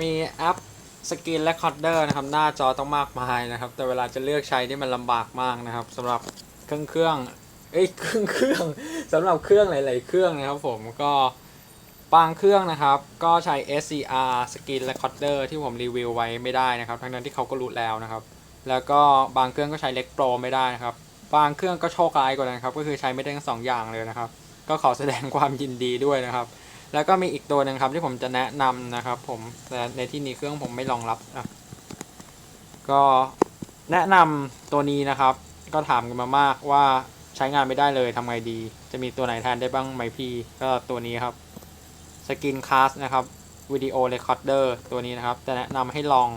มีแอปสกรีนและคอร์เดอร์นะครับ หน้าจอต้องมากมายนะครับ แต่เวลาจะเลือกใช้นี่มันลำบากมากนะครับสำหรับเครื่องเครื่องเอ้ยเครื่องเครื่องสำหรับเครื่องหลาย ๆ เครื่องนะครับผมก็บางเครื่องนะครับ ก็ใช้ SCR Screen Recorder ที่ผมรีวิวไว้ไม่ได้นะครับ ทั้งนั้นที่เขาก็รู้แล้วนะครับ แล้วก็บางเครื่องก็ใช้ Leg Pro ไม่ได้นะครับ บางเครื่องก็โชคร้ายกว่านั้นครับ ก็คือใช้ไม่ได้ทั้งสองอย่างเลยนะครับ ก็ขอแสดงความยินดีด้วยนะครับ แล้วก็มีอีกตัวหนึ่งครับที่ผมจะแนะนำนะครับผมแต่ในที่นี้เครื่องผมไม่รองรับอะก็แนะนำตัวนี้นะครับ ก็ถามกันมามากว่าใช้งานไม่ได้เลยทำไงดี จะมีตัวไหนแทนได้บ้างไหมพี่ ก็ตัวนี้ครับสกินค a s นะครับวิดีโอเรคคอร์เดอร์ตัวนี้นะครับจะแนะนำให้ลอง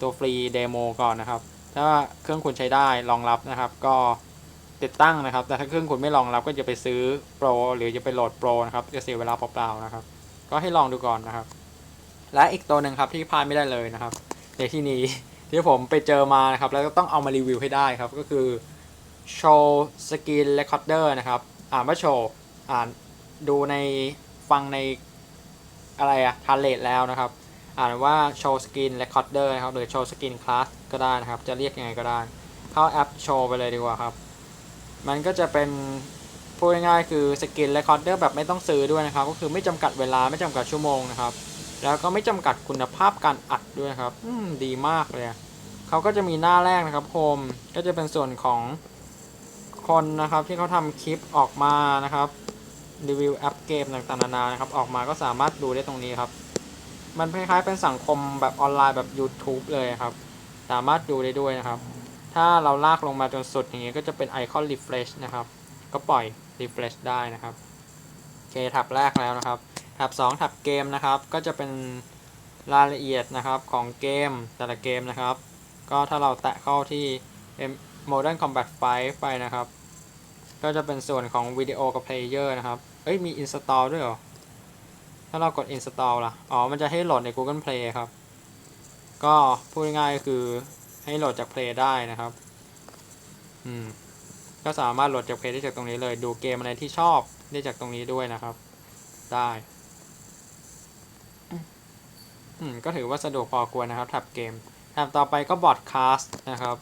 ตัวฟรีเดโมก่อนนะครับ ถ้าเครื่องคุณใช้ได้รองรับนะครับ ก็ ติดตั้งนะครับ แต่ถ้าเครื่องคุณไม่รองรับก็จะไปซื้อโปรหรือจะไปโหลดโปรนะครับจะเสียเวลาเปล่าๆนะครับ ก็ให้ลองดูก่อนนะครับ และอีกตัวหนึ่งครับที่พลาดไม่ได้เลยนะครับ ในที่นี้ที่ผมไปเจอมานะครับ แล้วก็ต้องเอามารีวิวให้ได้ครับ ก็คือโชว์สกรีนเรคคอร์เดอร์นะครับ อ่านว่าโชว์อ่านดูในฟังในอะไรอะทาเลตแล้วนะครับ อ่านว่าโชว์สกรีนเรคคอร์เดอร์นะครับหรือโชว์สกรีนคลาสก็ได้นะครับ จะเรียกยังไงก็ได้ เข้าแอปโชว์ไปเลยดีกว่าครับ มันก็จะเป็นพูดง่ายๆคือสกรีนเรคคอร์เดอร์แบบไม่ต้องซื้อด้วยนะครับ ก็คือไม่จำกัดเวลาไม่จำกัดชั่วโมงนะครับ แล้วก็ไม่จำกัดคุณภาพการอัดด้วยครับอืมดีมากเลยเขาก็จะมีหน้าแรกนะครับโฮมก็จะเป็นส่วนของคนนะครับที่เขาทำคลิปออกมานะครับรีวิวแอปเกมต่างๆนานานะครับ ออกมาก็สามารถดูได้ตรงนี้ครับ มันคล้ายๆเป็นสังคมแบบออนไลน์แบบ YouTube เลยครับ สามารถดูได้ด้วยนะครับ ถ้าเราลากลงมาจนสุดอย่างนี้ยก็จะเป็นไอคอน refresh นะครับ ก็ปล่อย refresh ได้นะครับโอเคแท็บแรกแล้วนะครับแท็บ2แท็บเกมนะครับ ก็จะเป็นรายละเอียดนะครับของเกมแต่ละเกมนะครับ ก็ถ้าเราแตะเข้าที่ Modern Combat 5 ไปนะครับ ก็จะเป็นส่วนของวิดีโอกับเพลเยอร์นะครับ เอ้ยมี install ด้วยเหรอ ถ้าเรากด install ล่ะ อ๋อ มันจะให้โหลดใน Google Play ครับ ก็พูดง่ายๆก็คือ ให้โหลดจาก Play ได้นะครับ อืม ก็สามารถโหลดจาก Play ได้จากตรงนี้เลย ดูเกมอะไรที่ชอบได้จากตรงนี้ด้วยนะครับ ได้ อืม ก็ถือว่าสะดวกพอควรนะครับแท็บเกมแท็บต่อไปก็ broadcast นะครับ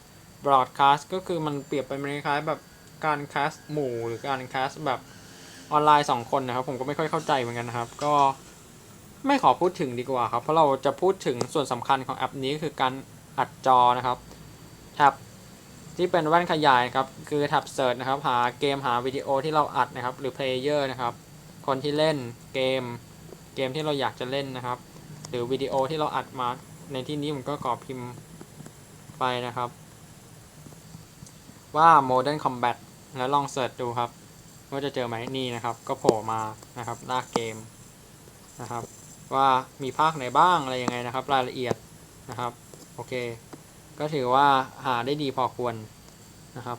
broadcast ก็คือมันเปรียบเป็นคล้ายๆแบบการแคสหมู่หรือการแคสแบบออนไลน์ 2 คนนะครับ ผมก็ไม่ค่อยเข้าใจเหมือนกันนะครับ ก็ไม่ขอพูดถึงดีกว่าครับ เพราะเราจะพูดถึงส่วนสำคัญของแอปนี้คือการ อัดจอนะครับแท็บที่เป็นแว่นขยายครับคือแท็บเซิร์ชนะครับหาเกมหาวิดีโอที่เราอัดนะครับ หรือเพลเยอร์นะครับ คนที่เล่นเกมเกมที่เราอยากจะเล่นนะครับ หรือวิดีโอที่เราอัดมาในที่นี้ผมก็ขอบพิมพ์ไปนะครับ ว่า Modern Combat แล้วลองเสิร์ชดูครับว่าจะเจอไหมนี่นะครับ ก็โผล่มานะครับหน้าเกมนะครับ ว่ามีภาคไหนบ้างอะไรยังไงนะครับ รายละเอียดนะครับ โอเค ก็ถือว่าหาได้ดีพอควรนะครับ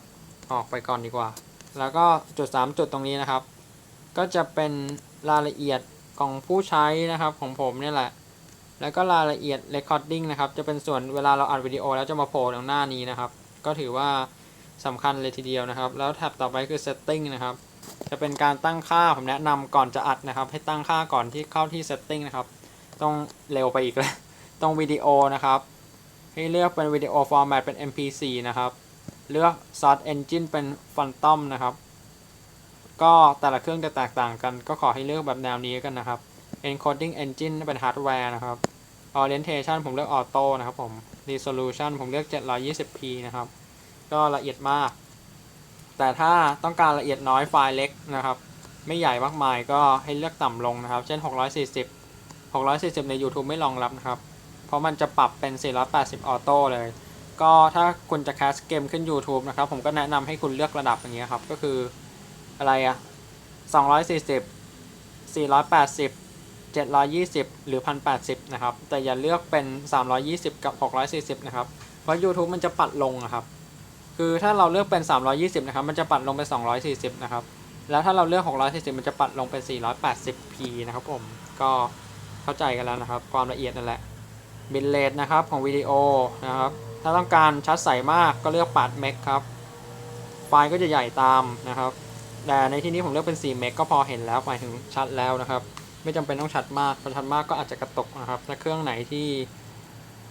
ออกไปก่อนดีกว่า แล้วก็จุด 3 จุดตรงนี้นะครับ ก็จะเป็นรายละเอียดของผู้ใช้นะครับของผมเนี่ยแหละ แล้วก็รายละเอียด recording นะครับ จะเป็นส่วนเวลาเราอัดวิดีโอแล้วจะมาโผล่ตรงหน้านี้นะครับ ก็ถือว่าสำคัญเลยทีเดียวนะครับ แล้วแท็บต่อไปคือ setting นะครับ จะเป็นการตั้งค่าผมแนะนำก่อนจะอัดนะครับ ให้ตั้งค่าก่อนที่เข้าที่ setting นะครับ ต้องเร็วไปอีกแล้วตรงวิดีโอนะครับ ให้เลือกเป็นวิดีโอ format เป็น mp4 นะครับ เลือก source engine เป็น phantom นะครับ ก็แต่ละเครื่องจะแตกต่างกัน ก็ขอให้เลือกแบบแนวนี้กันนะครับ encoding engine เป็น hardware นะครับ orientation ผมเลือก auto นะครับผม resolution ผมเลือก 720p นะครับ ก็ละเอียดมาก แต่ถ้าต้องการละเอียดน้อยไฟล์เล็กนะครับ ไม่ใหญ่มากมายก็ให้เลือกต่ำลงนะครับ เช่น 640 640 ใน YouTube ไม่รองรับนะครับ เพราะมันจะปรับเป็น 480 ออโต้เลย ก็ถ้าคุณจะแคสเกมขึ้น YouTube นะครับ ผมก็แนะนำให้คุณเลือกระดับอย่างเงี้ยครับ ก็คืออะไรอะ240 480 720 หรือ 1080 นะครับ แต่อย่าเลือกเป็น 320 กับ 640 นะครับ เพราะ YouTube มันจะปัดลงนะครับ คือถ้าเราเลือกเป็น 320 นะครับ มันจะปัดลงเป็น 240 นะครับ แล้วถ้าเราเลือก 640 มันจะปัดลงเป็น 480p นะครับผม ก็เข้าใจกันแล้วนะครับ ความละเอียดนั่นแหละ บิตเรทนะครับของวิดีโอนะครับ ถ้าต้องการชัดใสมากก็เลือก8เมกครับ ไฟล์ก็จะใหญ่ตามนะครับ แต่ในที่นี้ผมเลือกเป็น4เมกก็พอเห็นแล้วหมายถึงชัดแล้วนะครับ ไม่จำเป็นต้องชัดมากพอชัดมากก็อาจจะกระตุกนะครับ ถ้าเครื่องไหนที่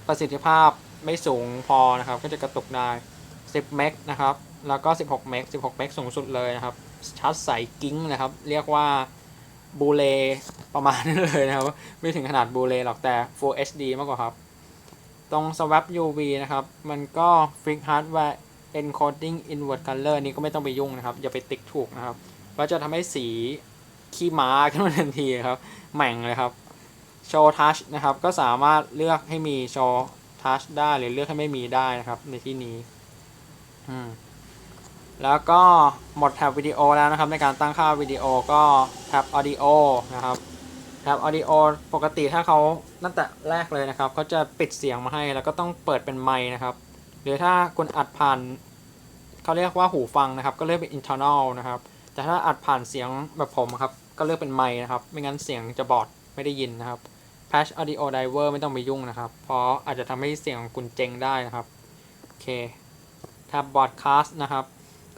ประสิทธิภาพไม่สูงพอนะครับ ก็จะกระตุกได้ 10 เมกนะครับ แล้วก็ 16 เมก 16 เมกสูงสุดเลยนะครับชาร์จใสกิ้งนะครับ เรียกว่า บูเลประมาณนั้นเลยนะครับ ไม่ถึงขนาดบูเลหรอกแต่ Full HD มากกว่าครับ ตรง swap UV นะครับ มันก็ Fix Hardware Encoding Invert Color นี้ก็ไม่ต้องไปยุ่งนะครับ อย่าไปติ๊กถูกนะครับว่าจะทำให้สีขี้ม้าขึ้นมาทันทีครับแหม่งเลยครับ Show Touch นะครับ ก็สามารถเลือกให้มี Show Touch ได้หรือเลือกให้ไม่มีได้นะครับ ในที่นี้ อืม แล้วก็หมดแท็บวิดีโอแล้วนะครับ ในการตั้งค่าวิดีโอก็แท็บ Audio นะครับแท็บ Audio ปกติถ้าเขาตั้งแต่แรกเลยนะครับเขาจะปิดเสียงมาให้แล้วก็ต้องเปิดเป็นไมค์นะครับ หรือถ้าคุณอัดผ่านเขาเรียกว่าหูฟังนะครับ ก็เลือกเป็น internal นะครับ แต่ถ้าอัดผ่านเสียงแบบผมครับ ก็เลือกเป็นไมค์นะครับ ไม่งั้นเสียงจะบอดไม่ได้ยินนะครับ Patch Audio Driver ไม่ต้องไปยุ่งนะครับ เพราะอาจจะทำให้เสียงของคุณเจงได้นะครับ โอเคแท็บ Broadcast นะครับ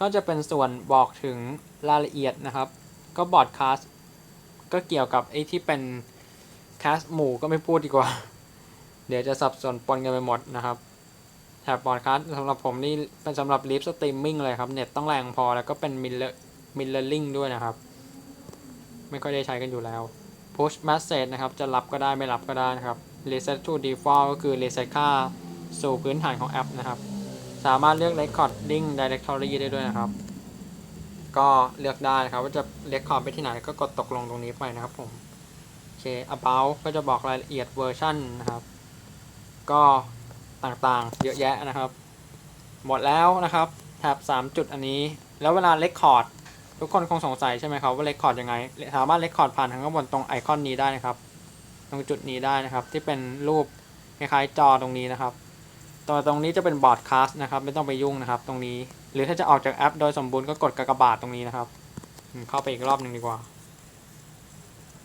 ก็จะเป็นส่วนบอกถึงรายละเอียดนะครับ ก็ Broadcast ก็เกี่ยวกับไอ้ที่เป็น cast หมู่ก็ไม่พูดดีกว่า เดี๋ยวจะสับสนปนกันไปหมดนะครับแท็บ Broadcast สำหรับผมนี่เป็นสำหรับ Live Streaming เลยครับ เน็ตต้องแรงพอแล้วก็เป็น Mirror Mirroring ด้วยนะครับ ไม่ค่อยได้ใช้กันอยู่แล้ว push message นะครับ จะรับก็ได้ไม่รับก็ได้นะครับ reset to default ก็คือ reset ค่าสู่พื้นฐานของแอปนะครับ สามารถเลือก recording directory ได้ด้วยนะครับ ก็เลือกได้ครับว่าจะ record ไปที่ไหนก็กดตกลงตรงนี้ไปนะครับผมโอเค about ก็จะบอกรายละเอียดเวอร์ชันนะครับ ก็ต่างๆ เยอะแยะนะครับ หมดแล้วนะครับแท็บ3 จุดอันนี้ แล้วเวลา record ทุกคนคงสงสัยใช่ไหมครับว่า record ยังไง สามารถ record ผ่านทางข้างบนตรงไอคอนนี้ได้นะครับ ตรงจุดนี้ได้นะครับ ที่เป็นรูปคล้ายๆจอตรงนี้นะครับ ตัวตรงนี้จะเป็นบอร์ดคาสนะครับ ไม่ต้องไปยุ่งนะครับ ตรงนี้ หรือถ้าจะออกจากแอป โดยสมบูรณ์ก็กดกากบาทตรงนี้นะครับเข้าไปอีกรอบหนึ่งดีกว่า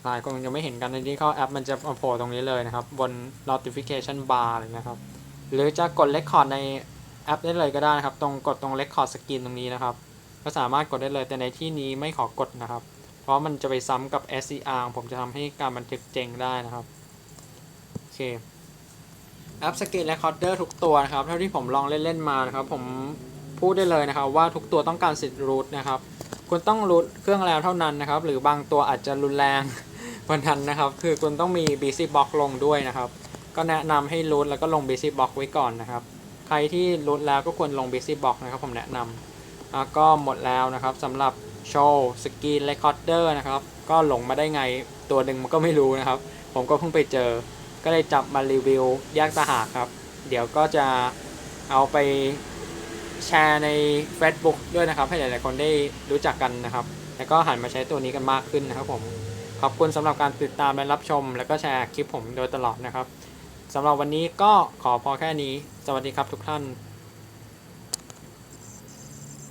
หลายคนยังไม่เห็นกันในที่เข้าแอปมันจะโผล่ตรงนี้เลยนะครับ บน notification bar อะไรนะครับ หรือจะกด record ในแอปได้เลยก็ได้นะครับ ตรงกดตรง record screen ตรงนี้นะครับ ก็สามารถกดได้เลยแต่ในที่นี้ไม่ขอกดนะครับ เพราะมันจะไปซ้ำกับ SCR ผมจะทำให้การบันทึกเจงได้นะครับโอเค แอป Screen Recorder ทุกตัวนะครับ เท่าที่ผมลองเล่นๆมานะครับ ผมพูดได้เลยนะครับ ว่าทุกตัวต้องการสิทธิ์ root นะครับ คุณต้อง root เครื่องแล้วเท่านั้นนะครับ หรือบางตัวอาจจะรุนแรงกว่านั้นนะครับ คือคุณต้องมี BC Box ลงด้วยนะครับ ก็แนะนำให้ root แล้วก็ลง BC Box ไว้ก่อนนะครับ ใครที่ root แล้วก็ควรลง BC Box นะครับ ผมแนะนำแล้วก็หมดแล้วนะครับสำหรับโชว์สกรีนเรคคอร์เดอร์นะครับ ก็หลงมาได้ไงตัวหนึ่งมันก็ไม่รู้นะครับ ผมก็เพิ่งไปเจอ ก็เลยจับมารีวิวแยกตาหากครับ เดี๋ยวก็จะเอาไปแชร์ใน Facebook ด้วยนะครับ ให้หลาย ๆ คนได้รู้จักกันนะครับ แล้วก็หันมาใช้ตัวนี้กันมากขึ้นนะครับผม ขอบคุณสำหรับการติดตามและรับชม แล้วก็แชร์คลิปผมโดยตลอดนะครับสำหรับวันนี้ก็ขอพอแค่นี้ สวัสดีครับทุกท่าน